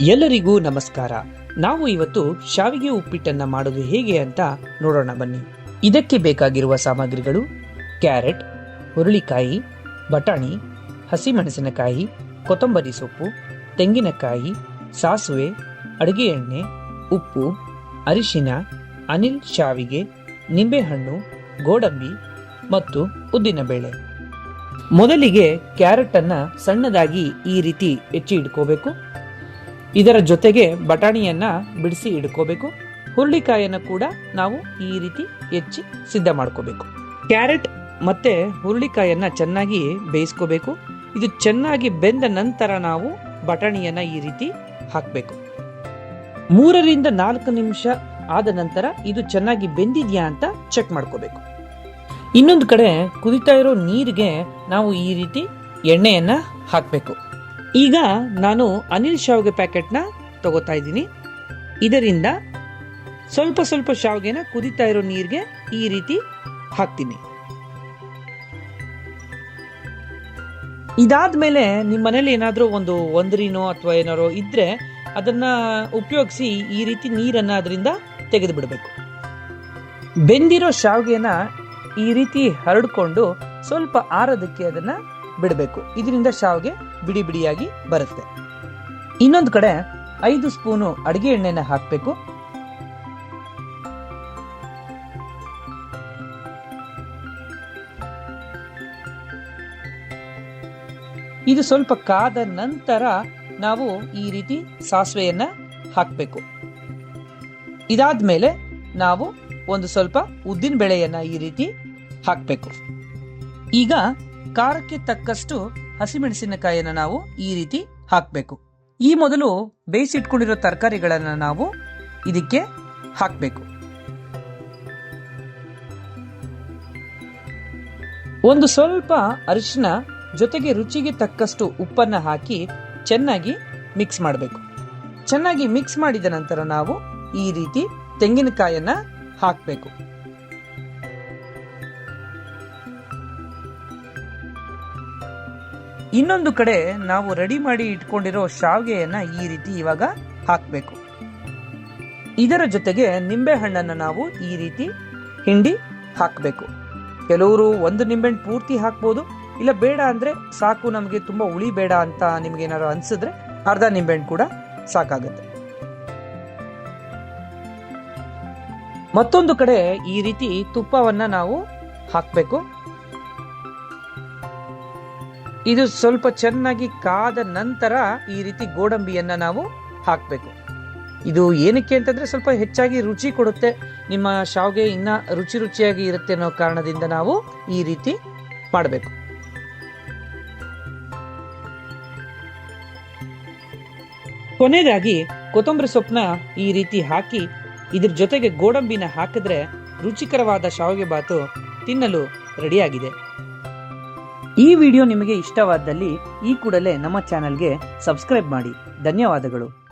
ಎಲ್ಲರಿಗೂ ನಮಸ್ಕಾರ. ನಾವು ಇವತ್ತು ಶಾವಿಗೆ ಉಪ್ಪಿಟ್ಟನ್ನ ಮಾಡೋದು ಹೇಗೆ ಅಂತ ನೋಡೋಣ ಬನ್ನಿ. ಇದಕ್ಕೆ ಬೇಕಾಗಿರುವ ಸಾಮಗ್ರಿಗಳು ಕ್ಯಾರೆಟ್, ಹುರುಳಿಕಾಯಿ, ಬಟಾಣಿ, ಹಸಿಮೆಣಸಿನಕಾಯಿ, ಕೊತ್ತಂಬರಿ ಸೊಪ್ಪು, ತೆಂಗಿನಕಾಯಿ, ಸಾಸುವೆ ಅಡುಗೆ ಎಣ್ಣೆ ಉಪ್ಪು, ಅರಿಶಿನ, ಅನಿಲ್ ಶಾವಿಗೆ, ನಿಂಬೆಹಣ್ಣು, ಗೋಡಂಬಿ ಮತ್ತು ಉದ್ದಿನಬೇಳೆ ಮೊದಲಿಗೆ ಕ್ಯಾರೆಟ್ ಅನ್ನ ಸಣ್ಣದಾಗಿ ಈ ರೀತಿ ಹೆಚ್ಚಿ ಇಟ್ಕೋಬೇಕು. ಇದರ ಜೊತೆಗೆ ಬಟಾಣಿಯನ್ನ ಬಿಡಿಸಿ ಇಡ್ಕೋಬೇಕು. ಹುರುಳಿಕಾಯನ್ನು ಕೂಡ ನಾವು ಈ ರೀತಿ ಹೆಚ್ಚಿ ಸಿದ್ಧ ಮಾಡ್ಕೋಬೇಕು. ಕ್ಯಾರೆಟ್ ಮತ್ತೆ ಹುರುಳಿಕಾಯನ್ನ ಚೆನ್ನಾಗಿ ಬೇಯಿಸ್ಕೋಬೇಕು. ಇದು ಚೆನ್ನಾಗಿ ಬೆಂದ ನಂತರ ನಾವು ಬಟಾಣಿಯನ್ನ ಈ ರೀತಿ ಹಾಕಬೇಕು. ಮೂರರಿಂದ ನಾಲ್ಕು ನಿಮಿಷ ಆದ ನಂತರ ಇದು ಚೆನ್ನಾಗಿ ಬೆಂದಿದ್ಯಾ ಅಂತ ಚೆಕ್ ಮಾಡ್ಕೋಬೇಕು. ಇನ್ನೊಂದು ಕಡೆ ಕುದಿತಾ ಇರೋ ನೀರಿಗೆ ನಾವು ಈ ರೀತಿ ಎಣ್ಣೆಯನ್ನ ಹಾಕಬೇಕು. ಈಗ ನಾನು ಅನಿಲ್ ಶಾವಿಗೆ ಪ್ಯಾಕೆಟ್ನ ತಗೋತಾ ಇದ್ದೀನಿ. ಇದರಿಂದ ಸ್ವಲ್ಪ ಸ್ವಲ್ಪ ಶಾವಿಗೆನ ಕುದಿತಾ ಇರೋ ನೀರಿಗೆ ಈ ರೀತಿ ಹಾಕ್ತೀನಿ. ಇದಾದ್ಮೇಲೆ ನಿಮ್ಮ ಮನೇಲಿ ಏನಾದರೂ ಒಂದು ಒಂದ್ರಿನೋ ಅಥವಾ ಏನಾರೋ ಇದ್ರೆ ಅದನ್ನ ಉಪಯೋಗಿಸಿ ಈ ರೀತಿ ನೀರನ್ನ ಅದರಿಂದ ತೆಗೆದು ಬಿಡಬೇಕು. ಬೆಂದಿರೋ ಶಾವಿಗೆನ ಈ ರೀತಿ ಹರಡ್ಕೊಂಡು ಸ್ವಲ್ಪ ಆರೋದಕ್ಕೆ ಅದನ್ನ ಬಿಡಬೇಕು. ಇದರಿಂದ ಶಾವಿಗೆ ಬಿಡಿ ಬಿಡಿಯಾಗಿ ಬರುತ್ತೆ. ಇನ್ನೊಂದು ಕಡೆ ಐದು ಸ್ಪೂನು ಅಡಿಗೆ ಎಣ್ಣೆನ ಹಾಕಬೇಕು. ಇದು ಸ್ವಲ್ಪ ಕಾದ ನಂತರ ನಾವು ಈ ರೀತಿ ಸಾಸಿವೆಯನ್ನ ಹಾಕಬೇಕು. ಇದಾದ್ಮೇಲೆ ನಾವು ಒಂದು ಸ್ವಲ್ಪ ಉದ್ದಿನ ಬೇಳೆಯನ್ನ ಈ ರೀತಿ ಹಾಕಬೇಕು. ಈಗ ಖಾರಕ್ಕೆ ತಕ್ಕಷ್ಟು ಹಸಿಮೆಣಸಿನಕಾಯಿಯನ್ನು ನಾವು ಈ ರೀತಿ ಹಾಕಬೇಕು. ಈ ಮೊದಲು ಬೇಯಿಸಿಟ್ಕೊಂಡಿರೋ ತರಕಾರಿಗಳನ್ನು ನಾವು ಇದಕ್ಕೆ ಹಾಕಬೇಕು. ಒಂದು ಸ್ವಲ್ಪ ಅರಿಶಿನ ಜೊತೆಗೆ ರುಚಿಗೆ ತಕ್ಕಷ್ಟು ಉಪ್ಪನ್ನ ಹಾಕಿ ಚೆನ್ನಾಗಿ ಮಿಕ್ಸ್ ಮಾಡಬೇಕು. ಚೆನ್ನಾಗಿ ಮಿಕ್ಸ್ ಮಾಡಿದ ನಂತರ ನಾವು ಈ ರೀತಿ ತೆಂಗಿನಕಾಯನ್ನು ಹಾಕಬೇಕು. ಇನ್ನೊಂದು ಕಡೆ ನಾವು ರೆಡಿ ಮಾಡಿ ಇಟ್ಕೊಂಡಿರೋ ಶಾವಿಗೆಯನ್ನು ಈ ರೀತಿ ಇವಾಗ ಹಾಕಬೇಕು. ಇದರ ಜೊತೆಗೆ ನಿಂಬೆ ಹಣ್ಣನ್ನು ನಾವು ಈ ರೀತಿ ಹಿಂಡಿ ಹಾಕಬೇಕು. ಕೆಲವರು ಒಂದು ನಿಂಬೆಹಣ್ಣು ಪೂರ್ತಿ ಹಾಕ್ಬೋದು, ಇಲ್ಲ ಬೇಡ ಅಂದ್ರೆ ಸಾಕು, ನಮಗೆ ತುಂಬಾ ಉಳಿ ಬೇಡ ಅಂತ ನಿಮ್ಗೆ ಏನಾದ್ರು ಅನ್ಸಿದ್ರೆ ಅರ್ಧ ನಿಂಬೆಹಣ್ಣು ಕೂಡ ಸಾಕಾಗುತ್ತೆ. ಮತ್ತೊಂದು ಕಡೆ ಈ ರೀತಿ ತುಪ್ಪವನ್ನ ನಾವು ಹಾಕಬೇಕು. ಇದು ಸ್ವಲ್ಪ ಚೆನ್ನಾಗಿ ಕಾದ ನಂತರ ಈ ರೀತಿ ಗೋಡಂಬಿಯನ್ನು ನಾವು ಹಾಕಬೇಕು. ಇದು ಏನಕ್ಕೆ ಅಂತಂದ್ರೆ ಸ್ವಲ್ಪ ಹೆಚ್ಚಾಗಿ ರುಚಿ ಕೊಡುತ್ತೆ. ನಿಮ್ಮ ಶಾವ್ಗೆ ಇನ್ನ ರುಚಿ ರುಚಿಯಾಗಿ ಇರುತ್ತೆ ಅನ್ನೋ ಕಾರಣದಿಂದ ನಾವು ಈ ರೀತಿ ಮಾಡಬೇಕು. ಕೊನೆಯದಾಗಿ ಕೊತ್ತಂಬರಿ ಸೊಪ್ಪನ್ನ ಈ ರೀತಿ ಹಾಕಿ ಇದ್ರ ಜೊತೆಗೆ ಗೋಡಂಬಿನ ಹಾಕಿದ್ರೆ ರುಚಿಕರವಾದ ಶಾವಿಗೆ ಬಾತು ತಿನ್ನಲು ರೆಡಿಯಾಗಿದೆ. ಈ ವಿಡಿಯೋ ನಿಮಗೆ ಇಷ್ಟವಾದಲ್ಲಿ ಈ ಕೂಡಲೇ ನಮ್ಮ ಚಾನೆಲ್ಗೆ ಸಬ್ಸ್ಕ್ರೈಬ್ ಮಾಡಿ. ಧನ್ಯವಾದಗಳು.